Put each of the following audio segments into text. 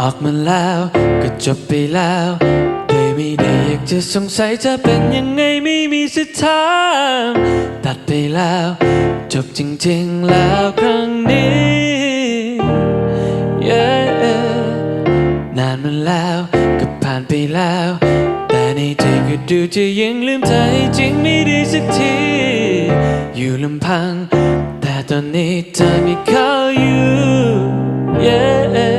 ออกมาแล้วก็จบไปแล้วโดยไม่ได้อยากจะสงสัยจะเป็นยังไงไม่มีสิทธามตัดไปแล้ว จบจริงๆแล้วครั้งนี้ yeah นานมาแล้วก็ผ่านไปแล้ว แต่ในใจก็ดูจะยังลืมเธอให้จริงไม่ได้สักที อยู่ลำพัง แต่ตอนนี้เธอมีเขาอยู่ yeah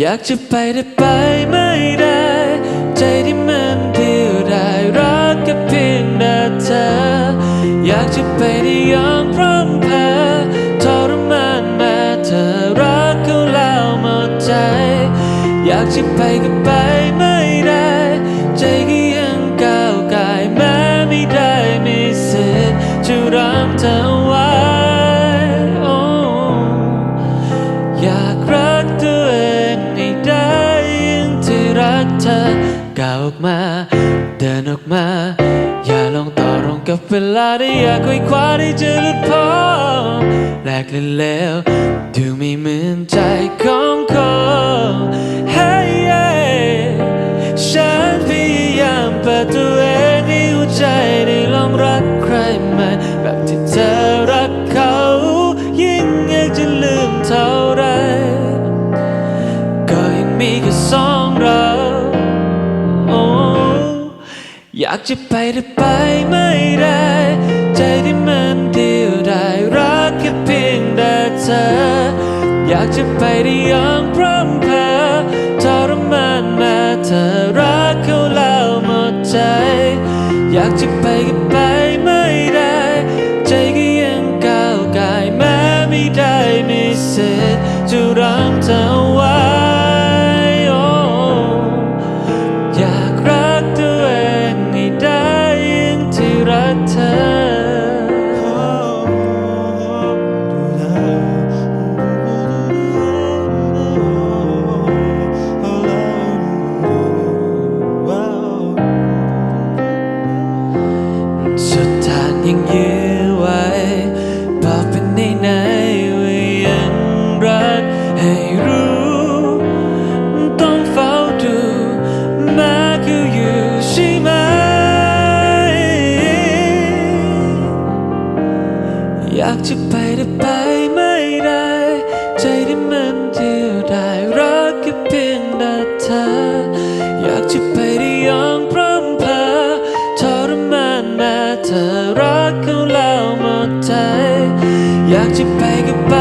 อยากจะไปแต่ไปไม่ได้ ใจที่มันเดียวได้รักแค่เพียงแต่เธอ อยากจะไปได้ยังพร้อมเพอทรมานแม้เธอรักเขาแล้วหมดใจ อยากจะไปก็ไป เดินออกมา อย่าลองต่อรองกับเวลาได้อยากคุยคว้าได้เจอหลุดพ้นแลกเล่นแล้วดูไม่เหมือนใจของคนให้ฉันพยายามประตู อยากจะไปแต่ไปไม่ได้ ใจที่มันเดียวได้รักแค่เพียงแต่เธอ อยากจะไปได้อยังพร่ำเพอทรมานแม้เธอรักเขาแล้วหมดใจ อยากจะไปก็ไปไม่ได้ ใจก็ยังก้าวกายแม้ไม่ได้มีสิทธิ์จะรัง ให้รู้ ต้องเฝ้าดูแม้เขาอยู่ใช่ไหม อยากจะไปแต่ไปไม่ได้ ใจที่มันเดียวได้รักแค่เพียงแต่เธอ อยากจะไปได้ยังพร่ำเพอทรมานแม้เธอรักเขาแล้วหมดใจ อยากจะไปก็ไป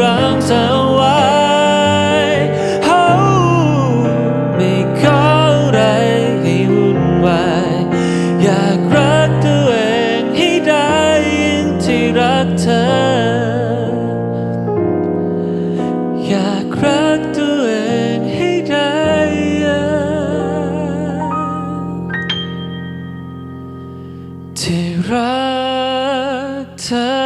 รังเธอไว้ Oh ไม่ขออะไรให้วุ่นวายอยากรักตัวเองให้ได้อย่งที่รักเธอ อยากรักตัวเองให้ได้ย่งที่รักเธอ